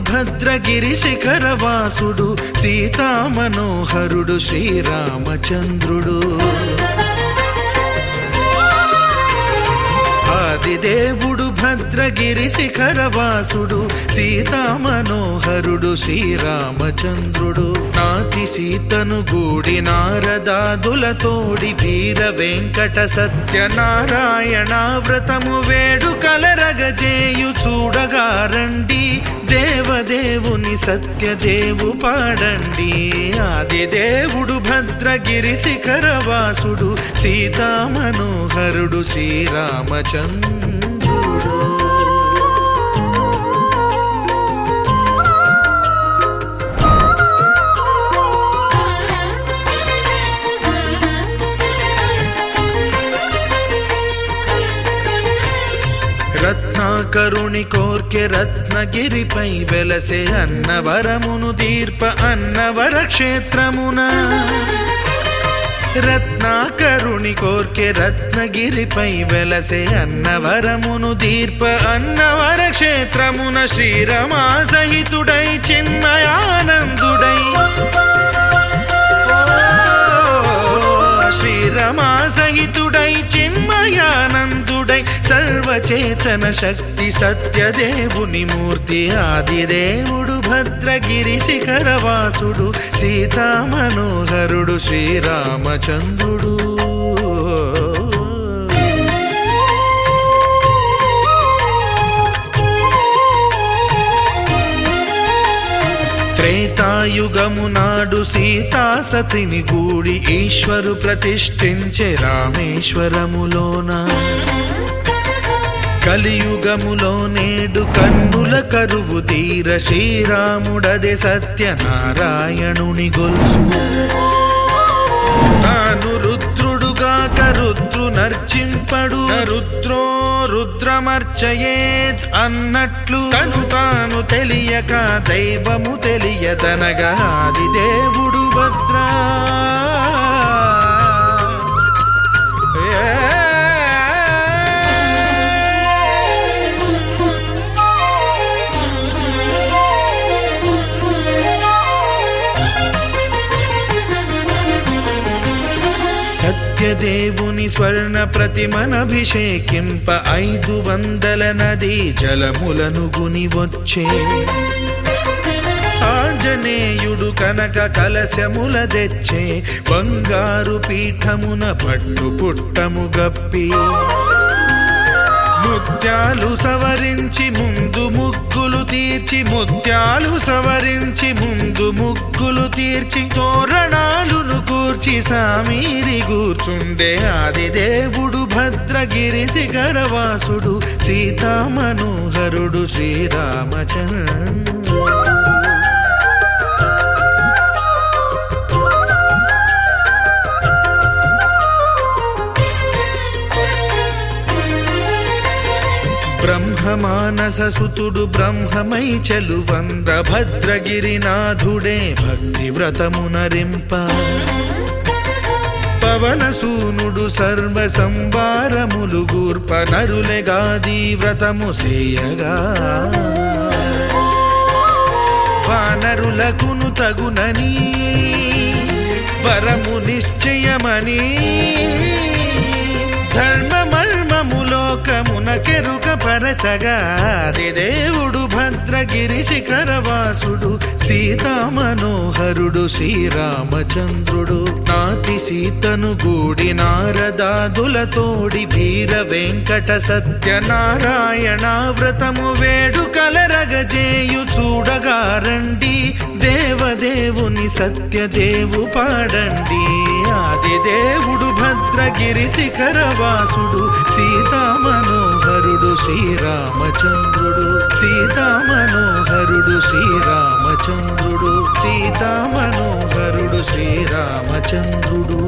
భద్రగిరి శిఖరవాసుడు సీతామనోహరుడు శ్రీరామచంద్రుడు. దేవుడు భద్రగిరి శిఖరవాసుడు సీతామనోహరుడు శ్రీరామచంద్రుడు. నాతి సీతను గూడి నారదాదులతోడి వీర వెంకట సత్యనారాయణ వ్రతము వేడు కలరగజేయు దేవుని సత్యదేవు పాడండి. ఆది దేవుడు భద్రగిరి శిఖరవాసుడు సీతామనోహరుడు శ్రీరామచంద్ర రత్నాకరుణి కోర్కె రత్నగిరిపై వెలసే అన్నవరమును దీర్ప అన్నవర క్షేత్రమున. రత్నాకరుణి కోర్కె రత్నగిరిపై వెలసే అన్నవరమును దీర్ప అన్నవర క్షేత్రమున శ్రీరమా సహితుడై చిన్మయానందుడై శ్రీరమా చిన్మయానందుడై సర్వచేతన శక్తి సత్యదేవుని మూర్తి ఆదిదేవుడు భద్రగిరి శిఖరవాసుడు సీతామనోహరుడు శ్రీరామచంద్రుడు. త్రేతాయుగము నాడు సీతా సతిని గూడి ఈశ్వరు ప్రతిష్ఠించే రామేశ్వరములోన. కలియుగములో నేడు కన్నుల కరువు తీర శ్రీరాముడదే సత్యనారాయణుని గొలుసు. తాను రుద్రుడుగాక రుద్రు నర్చింపడు రుద్రో రుద్రమర్చయేత్ అన్నట్లు తను తాను తెలియక దైవము తెలియదనగా ఆది దేవుడు భద్రా. సత్యదేవుని స్వర్ణ ప్రతిమనభిషేకింప ఐదు వందల నది జలములను గుని వచ్చే ఆంజనేయుడు కనక కలశముల తెచ్చే బంగారు పీఠమున పట్టు పుట్టము గప్పి ముత్యాలు సవరించి ముందు ముగ్గులు తీర్చి ముత్యాలు సవరించి ముందు ముగ్గులు తీర్చి తోరణాలును గూర్చి సామీరి కూర్చుండే ఆదిదేవుడు భద్రగిరి శిఖరవాసుడు సీతామనోహరుడు శ్రీరామచంద్ర. బ్రహ్మమానస సుతుడు బ్రహ్మమై చెలువంద భద్రగిరినాథుడే భక్తి వ్రతమునరింప పవనసూనుడు సర్వ సంభారములు గూర్ప నరులెగాది వ్రతము సేయగా. వానరులకును తగునని వరము నిశ్చయమని ధర్మమ పరచగా దేవుడు భద్రగిరి శిఖరవాసుడు సీతామనోహరుడు శ్రీరామచంద్రుడు. నాతి సీతను గూడి నారదాదులతోడి వీర వెంకట సత్యనారాయణ వ్రతము వేడు కలరగజేయు చూడగా రండి. దేవుని సత్యదేవు పాడండి. ఆది దేవుడు భద్రగిరి శిఖరవాసుడు సీతామనోహరుడు శ్రీరామచంద్రుడు సీతామనోహరుడు శ్రీరామచంద్రుడు సీతామనోహరుడు శ్రీరామచంద్రుడు.